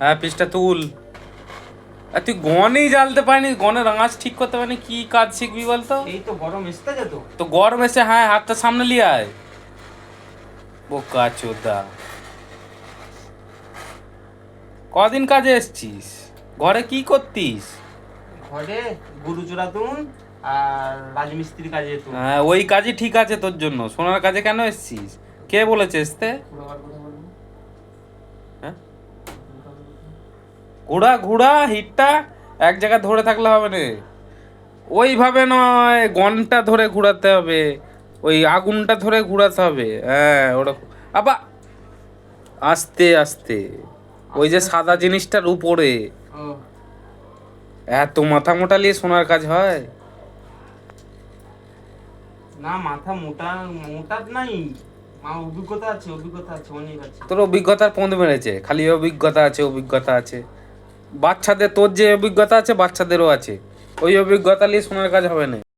হ্যাঁ পিসটা তুল। আর তুই গনেই জ্বালতে পারিনি গনের আঁচ ঠিক করতে পারিনি কি কাজ শিখবি বলতো? এই তো গরম এসতে যেত তো গরম এসে হ্যাঁ হাতটা সামনে লিয়ে আয়। বোকা চোদা। কদিন কাজে এসছিস? ঘরে কি করতিস? ঘরে গরু চোরাতুন আর রাজমিস্ত্রির কাজে যেত হ্যাঁ ওই কাজই ঠিক আছে তোর জন্য। সোনার কাজে কেন এসছিস? কে বলেছে এসতে? হ্যাঁ? ঘোড়া ঘোড়া হিটটা এক জায়গায় ধরে থাকলে হবে না। ওইভাবে নয় গনটা ধরে ঘোরাতে হবে ওই আগুনটা ধরে ঘোরাতে হবে। হ্যাঁ ওরকম। আবার আস্তে আস্তে। ওই যে সাদা জিনিসটার উপরে। এত মাথা মোটা নিয়ে সোনার কাজ হয়। না মাথা মোটা মোটা নাই। মা অভিজ্ঞতা আছে অভিজ্ঞতা আছে অনেক আছে। তোর অভিজ্ঞতার পন্দ মেরেছে। খালি অভিজ্ঞতা আছে অভিজ্ঞতা আছে। বাচ্চাদের তোর যে অভিজ্ঞতা আছে বাচ্চাদেরও আছে। ওই অভিজ্ঞতা নিয়ে সোনার কাজ হবে না।